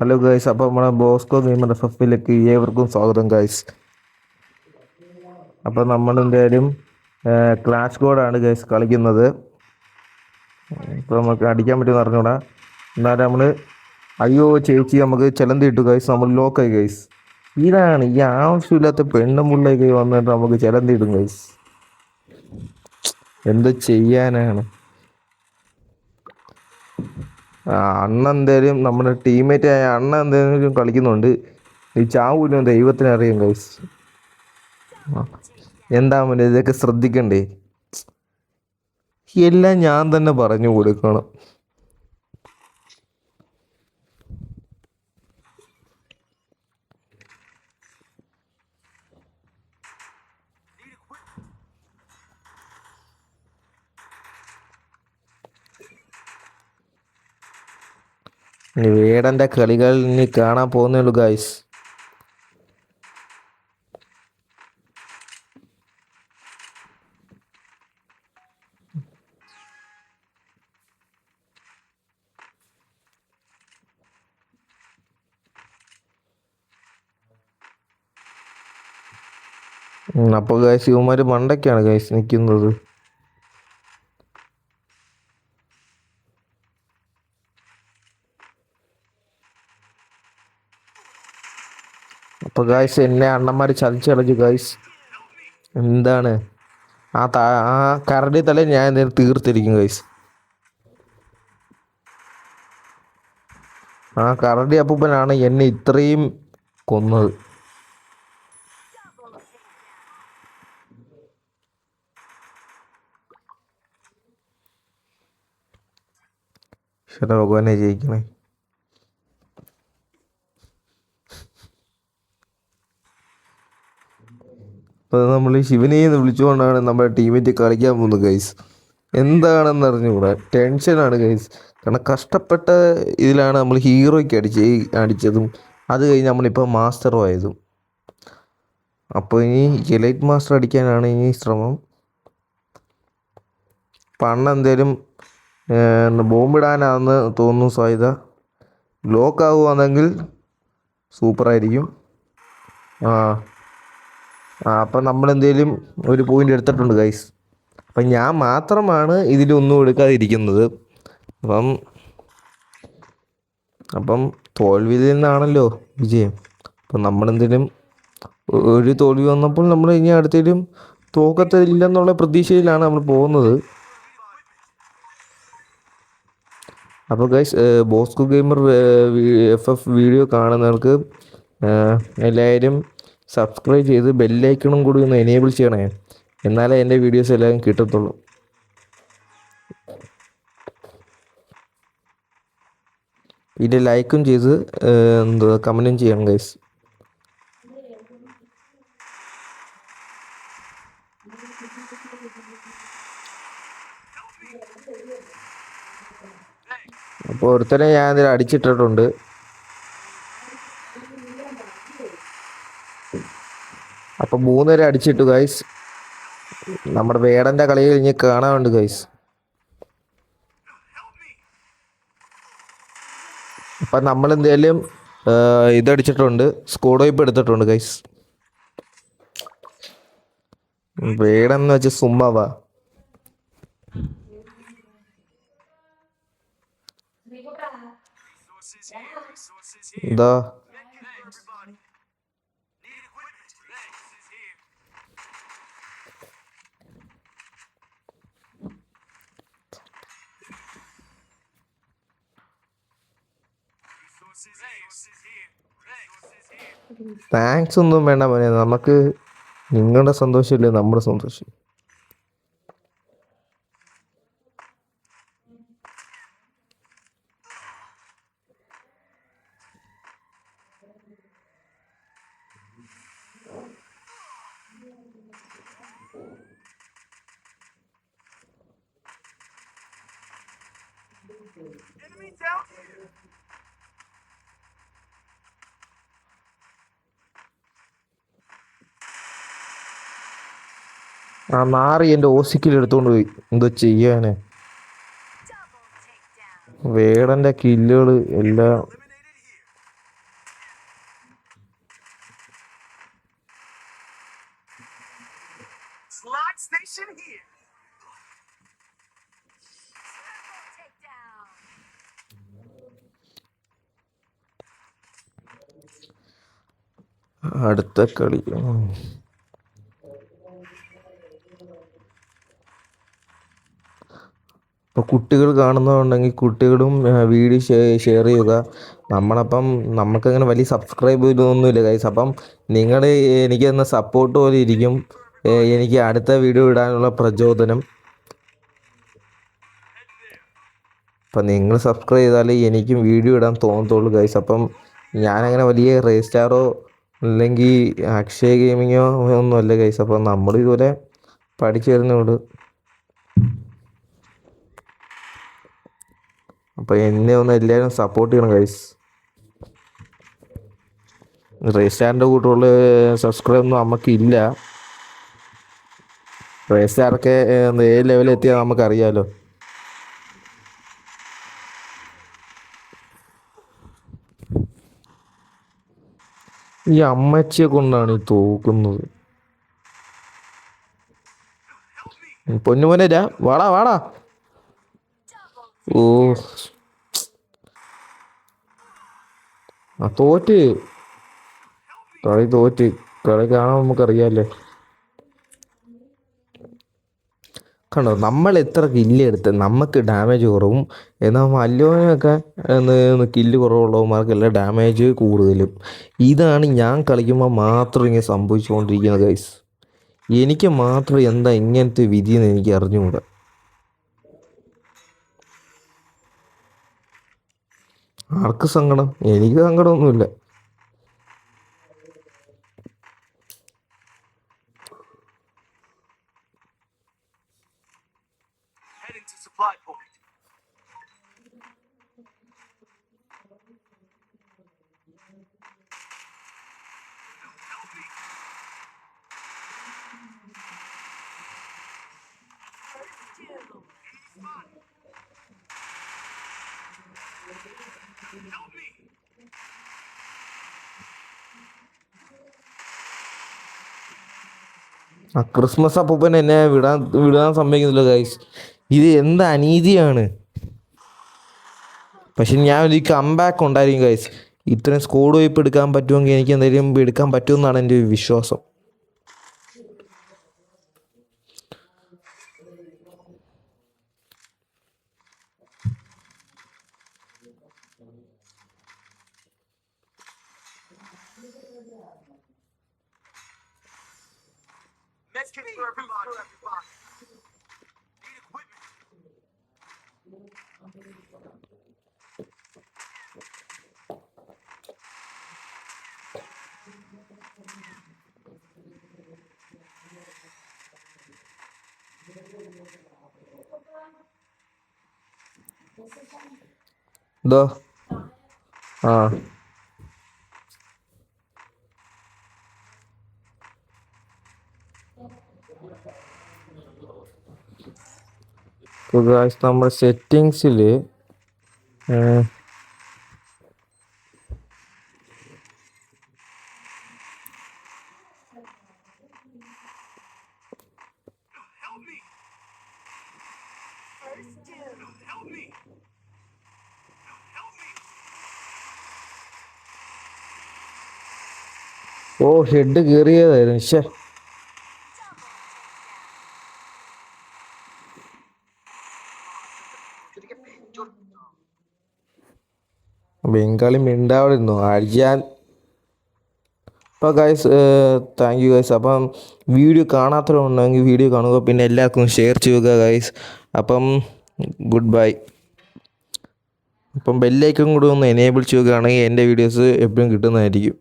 Hello guys അപ്പോൾ നമ്മുടെ Bosco gamer F എഫിലേക്ക് ഏവർക്കും സ്വാഗതം ഗൈസ് അപ്പോൾ നമ്മൾ എന്തായാലും ക്ലാഷ് കോഡാണ് ഗൈസ് കളിക്കുന്നത്. ഇപ്പോൾ നമുക്ക് അടിക്കാൻ പറ്റുമെന്ന് അറിഞ്ഞൂടാ. എന്നാലും നമ്മൾ അയ്യോ ചേച്ചി നമുക്ക് ചിലന്തി ഇട്ടു ഗൈസ് നമ്മൾ ലോക്കായി ഗൈസ് ഇതാണ് ഈ ആവശ്യമില്ലാത്ത പെണ്ണും പിള്ളേക്ക് വന്നിട്ട് നമുക്ക് ചിലന്തി ഇടും ഗൈസ് എന്ത് ചെയ്യാനാണ്? ആ, അണ്ണ എന്തായാലും നമ്മുടെ ടീംമേറ്റ് ആയ അണ്ണ എന്തായാലും കളിക്കുന്നുണ്ട്. ഈ ചാവൂലും ദൈവത്തിന് അറിയാം ഗൈസ് എന്താ മോനെ ഇതൊക്കെ ശ്രദ്ധിക്കണ്ടേ? എല്ലാം ഞാൻ തന്നെ പറഞ്ഞു കൊടുക്കണം. ഇനി വേടന്റെ കളികൾ ഇനി കാണാൻ പോകുന്നേ ഉള്ളൂ ഗായ്സ് അപ്പോൾ ഗൈസ് ഇവന്മാര് മണ്ടയ്ക്കാണ് ഗൈസ് നിൽക്കുന്നത് അപ്പൊ ഗായ്സ് എന്നെ അണ്ണന്മാർ ചതിച്ചു കളഞ്ഞു ഗായ്സ് എന്താണ്? ആ താ ആ കരടി തല ഞാൻ എന്തെങ്കിലും തീർത്തിരിക്കും ഗൈസ് ആ കരടി അപ്പൂപ്പനാണ് എന്നെ ഇത്രയും കൊന്നത്. ശരി ഭഗവാനെ ജയിക്കണേ. അപ്പോൾ നമ്മൾ ശിവനെ എന്ന് വിളിച്ചുകൊണ്ടാണ് നമ്മുടെ ടീമേറ്റ് കളിക്കാൻ പോകുന്നത് ഗൈസ് എന്താണെന്ന് അറിഞ്ഞുകൂടാ? ടെൻഷനാണ് ഗൈസ് കാരണം കഷ്ടപ്പെട്ട ഇതിലാണ് നമ്മൾ ഹീറോയ്ക്ക് അടിച്ച് അടിച്ചതും അത് കഴിഞ്ഞ് നമ്മളിപ്പോൾ മാസ്റ്ററും ആയതും. അപ്പോൾ ഇനി എലൈറ്റ് മാസ്റ്റർ അടിക്കാനാണ് ഇനി ശ്രമം. പണ്ണ എന്തേലും ബോംബിടാനാണെന്ന് തോന്നുന്നു സാധ്യത ബ്ലോക്ക് ആവുകയാണെങ്കിൽ സൂപ്പറായിരിക്കും ആ. അപ്പം നമ്മൾ എന്തെങ്കിലും ഒരു പോയിന്റ് എടുത്തിട്ടുണ്ട് ഗൈസ് അപ്പം ഞാൻ മാത്രമാണ് ഇതിലൊന്നും എടുക്കാതിരിക്കുന്നത്. അപ്പം അപ്പം തോൽവിയിൽ നിന്നാണല്ലോ വിജയം. അപ്പം നമ്മളെന്തെങ്കിലും ഒരു തോൽവി വന്നപ്പോൾ നമ്മൾ ഇനി അടുത്തേലും തോക്കത്തില്ലെന്നുള്ള പ്രതീക്ഷയിലാണ് നമ്മൾ പോകുന്നത്. അപ്പോൾ guys Bosco gamer F F video കാണുന്നവർക്ക് എല്ലാവരും സബ്സ്ക്രൈബ് ചെയ്ത് ബെല്ലൈക്കണും കൂടി ഒന്ന് എനേബിൾ ചെയ്യണേ. എന്നാലേ എന്റെ വീഡിയോസ് എല്ലാവരും കിട്ടത്തുള്ളൂ. പിന്നെ ലൈക്കും ചെയ്ത് എന്താ കമന്റും ചെയ്യണം ഗൈസ് അപ്പോൾ ഒരുത്തനെ ഞാൻ അടിച്ചിട്ടിട്ടുണ്ട്. അപ്പോൾ വരെ അടിച്ചിട്ടു ഗൈസ് നമ്മുടെ വേടന്റെ കളി കഴിഞ്ഞ് കാണാനുണ്ട് ഗൈസ് അപ്പം നമ്മൾ എന്തായാലും ഇതടിച്ചിട്ടുണ്ട് സ്കോഡ് വൈപ്പ് എടുത്തിട്ടുണ്ട് ഗൈസ് വേടെന്ന് വെച്ച് സുമ്മാവാ. എന്താ താങ്ക്സ് ഒന്നും വേണ്ട മോനെ. നമുക്ക് നിങ്ങളുടെ സന്തോഷമില്ല നമ്മുടെ സന്തോഷം. Enemy down. ആ മാറി എന്റെ ഓസിക്കിൽ എടുത്തുകൊണ്ട് പോയി. എന്താ ചെയ്യാന് വേടന്റെ കില്ലുകൾ എല്ലാം. അടുത്ത കളി. ഇപ്പോൾ കുട്ടികൾ കാണുന്നതുണ്ടെങ്കിൽ കുട്ടികളും വീഡിയോ ഷെയർ ചെയ്യുക നമ്മളപ്പം നമുക്കങ്ങനെ വലിയ സബ്സ്ക്രൈബ് ഇതൊന്നുമില്ല കൈസ് അപ്പം നിങ്ങൾ എനിക്ക് തന്ന സപ്പോർട്ട് പോലെ ഇരിക്കും. എനിക്ക് അടുത്ത വീഡിയോ ഇടാനുള്ള പ്രചോദനം. അപ്പം നിങ്ങൾ സബ്സ്ക്രൈബ് ചെയ്താലേ എനിക്കും വീഡിയോ ഇടാൻ തോന്നത്തുള്ളൂ ഗൈസ് അപ്പം ഞാനങ്ങനെ വലിയ റേസ്റ്റാറോ അല്ലെങ്കിൽ അക്ഷയ ഗെയിമിങ്ങോ ഒന്നുമല്ല ഗൈസ് അപ്പം നമ്മളിതുപോലെ പഠിച്ചു വരുന്നുള്ളൂ അപ്പോൾ എന്നെ ഒന്ന് എല്ലാവരും സപ്പോർട്ട് ചെയ്യണം ഗൈസ് റേസ്റ്റാറിന്റെ സ്റ്റാറിന്റെ കൂട്ടുള്ള സബ്സ്ക്രൈബ് ഒന്നും നമുക്കില്ല റേസ്റ്റാറൊക്കെ സ്റ്റാറൊക്കെ ഏത് ലെവലിൽ എത്തിയാൽ നമുക്കറിയാമല്ലോ ഈ അമ്മച്ചിയെ കൊണ്ടാണ് ഈ തോക്കുന്നത്. പൊന്നുമോനെ രാ വാടാ വാടാ. ഓ ആ തോറ്റ്. കളി തോറ്റ്. കളി കാണാൻ നമുക്കറിയാമല്ലേ കണ്ടോ നമ്മൾ എത്ര കില്ല് എടുത്ത് നമുക്ക് ഡാമേജ് കുറവും. എന്നാൽ മല്ലോനൊക്കെ കില്ല് കുറവുള്ളവന്മാർക്കെല്ലാം ഡാമേജ് കൂടുതലും. ഇതാണ് ഞാൻ കളിക്കുമ്പോൾ മാത്രം ഇങ്ങനെ സംഭവിച്ചുകൊണ്ടിരിക്കുന്നത് ഗൈസ് എനിക്ക് മാത്രം എന്താ ഇങ്ങനത്തെ വിധി എന്ന് എനിക്ക് അറിഞ്ഞുകൂടാ. ആർക്ക് സങ്കടം എനിക്ക് സങ്കടമൊന്നുമില്ല. Help me. ആ ക്രിസ്മസ് അപ്പൂപ്പൻ എന്നെ വിടാൻ വിടാൻ സമ്മതിക്കുന്നില്ല ഗൈസ് ഇത് എന്ത് അനീതിയാണ്? പക്ഷെ ഞാൻ ഒരു കംബാക്ക് ഉണ്ടായിരിക്കും ഗൈസ് ഇത്രയും സ്കോഡ് വൈപ്പ് എടുക്കാൻ പറ്റുമെങ്കിൽ എനിക്ക് എന്തെങ്കിലും എടുക്കാൻ പറ്റുമെന്നാണ് എന്റെ വിശ്വാസം. Best kit for everybody. For everybody. Need equipment. Help me. Help me. ഓ ഹെഡ് കയറിയതായിരുന്നു ശേ ബംഗാളി മിണ്ടാവിടുന്നു അഴിയാൻ. അപ്പോൾ ഗൈസ് താങ്ക് യു ഗൈസ് അപ്പം വീഡിയോ കാണാത്തവരുണ്ടെങ്കിൽ വീഡിയോ കാണുക. പിന്നെ എല്ലാവർക്കും ഷെയർ ചെയ്യുക ഗൈസ് അപ്പം ഗുഡ് ബൈ അപ്പം ബെല്ലൈക്കും കൂടെ ഒന്ന് എനേബിൾ ചെയ്യുകയാണെങ്കിൽ എന്റെ വീഡിയോസ് എപ്പോഴും കിട്ടുന്നതായിരിക്കും.